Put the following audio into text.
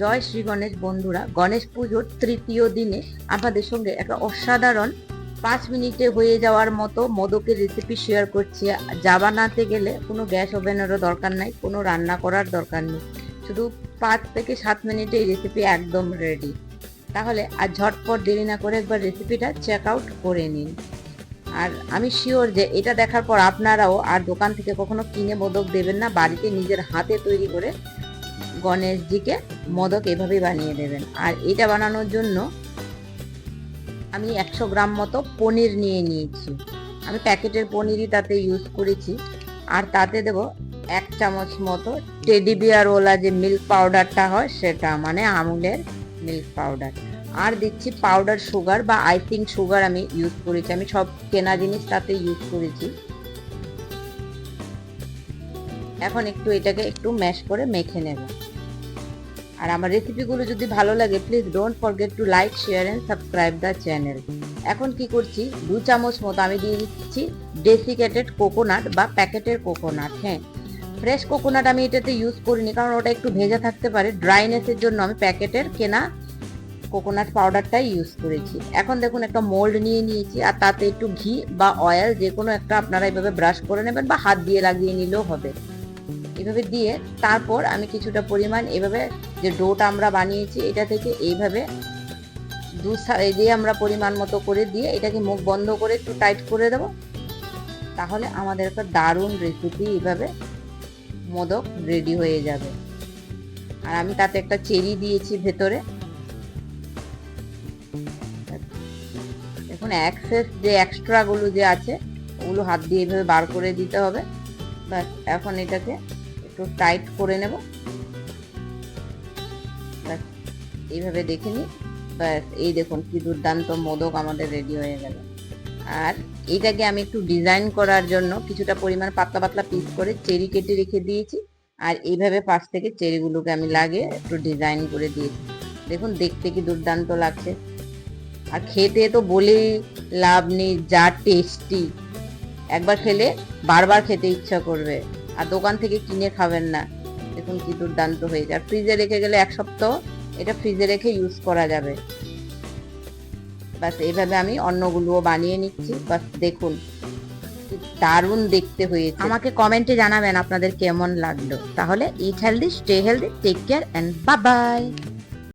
জয় শ্রী গণেশ বন্ধুরা, গণেশ পুজোর তৃতীয় দিনে আপনাদের সঙ্গে একটা অসাধারণ পাঁচ মিনিটে হয়ে যাওয়ার মতো মোদকের রেসিপি শেয়ার করছি। যা বানাতে গেলে কোনো গ্যাস ওভেনেরও দরকার নাই, কোনো রান্না করার দরকার নেই। শুধু পাঁচ থেকে সাত মিনিটে এই রেসিপি একদম রেডি তাহলে আর ঝটপট দেরি না করে একবার রেসিপিটা চেক আউট করে নিন। আর আমি শিওর যে এটা দেখার পর আপনারাও আর দোকান থেকে কখনো কিনে মোদক দেবেন না, বাড়িতে নিজের হাতে তৈরি করে গণেশজিকে মোদক এভাবেই বানিয়ে দেবেন। আর এটা বানানোর জন্য আমি একশো গ্রাম মতো পনির নিয়ে নিয়েছি। আমি প্যাকেটের পনিরই তাতে ইউজ করেছি। আর তাতে দেব এক চামচ মতো টেডি বিয়ার ওলা যে মিল্ক পাউডারটা হয় সেটা মানে আমুলের মিল্ক পাউডার আর দিচ্ছি পাউডার সুগার বা আইসিং সুগার আমি ইউজ করেছি। আমি সব কেনা জিনিস তাতে ইউজ করেছি। এখন একটু এটাকে একটু ম্যাশ করে মেখে নেব। আর আমার রেসিপিগুলো যদি ভালো লাগে please don't forget to like share and subscribe the channel এখন কি করছি? দু চামচ মতো আমি দিয়ে দিচ্ছি ডেসিকেটেড কোকোনাট বা প্যাকেটের কোকোনাট হ্যাঁ। ফ্রেশ কোকোনাট আমি এটাতে ইউজ করিনি কারণ ওটা একটু ভেজা থাকতে পারে। ড্রাইনেসের জন্য আমি প্যাকেটের কেনা কোকোনাট পাউডারটাই ইউজ করেছি। এখন দেখুন একটা মোল্ড নিয়ে নিয়েছি আর তাতে একটু ঘি বা অয়েল যে কোনো একটা আপনারা এইভাবে ব্রাশ করে নেবেন বা হাত দিয়ে লাগিয়ে নিলেও হবে। এভাবে দিয়ে তারপর আমি কিছুটা পরিমাণ এভাবে যে ডোটা আমরা বানিয়েছি, এটা থেকে এইভাবে দু দিয়ে আমরা পরিমাণ মতো করে দিয়ে এটাকে মুখ বন্ধ করে একটু টাইট করে দেব। তাহলে আমাদের একটা দারুণ রেসিপি এইভাবে মোদক রেডি হয়ে যাবে। আর আমি তাতে একটা চেরি দিয়েছি ভেতরে। দেখুন অ্যাক্সেস যে এক্সট্রাগুলো যে আছে, ওগুলো হাত দিয়ে এভাবে বার করে দিতে হবে। ব্যাস, এখন এটাকে একটু টাইট করে নেব। এইভাবে দেখে নিই। ব্যাস, এই দেখুন কি দুর্দান্ত মোদক আমাদের রেডি হয়ে গেল। আর এইটাকে আমি একটু ডিজাইন করার জন্য কিছুটা পরিমাণ পাতলা পাতলা পিস করে চেরি কেটে রেখে দিয়েছি। আর এইভাবে পাশ থেকে চেরিগুলোকে আমি লাগিয়ে একটু ডিজাইন করে দিয়েছি। দেখুন, দেখতে কি দুর্দান্ত লাগছে। আর খেতে তো বলেই লাভ নেই, যা টেস্টি। একবার খেলে বারবার খেতে ইচ্ছা করবে। আর দোকান থেকে কিনে খাবেন না। দেখুন কি দুর্দান্ত হয়ে যায়। ফ্রিজে রেখে গেলে এক সপ্তাহ এটা ফ্রিজে রেখে ইউজ করা যাবে। বাস এইভাবে আমি অন্যগুলোও বানিয়ে নিচ্ছি। বাস দেখুন দারুণ দেখতে হয়েছে। আমাকে কমেন্টে জানাবেন আপনাদের কেমন লাগল। তাহলে eat healthy stay healthy take care and bye bye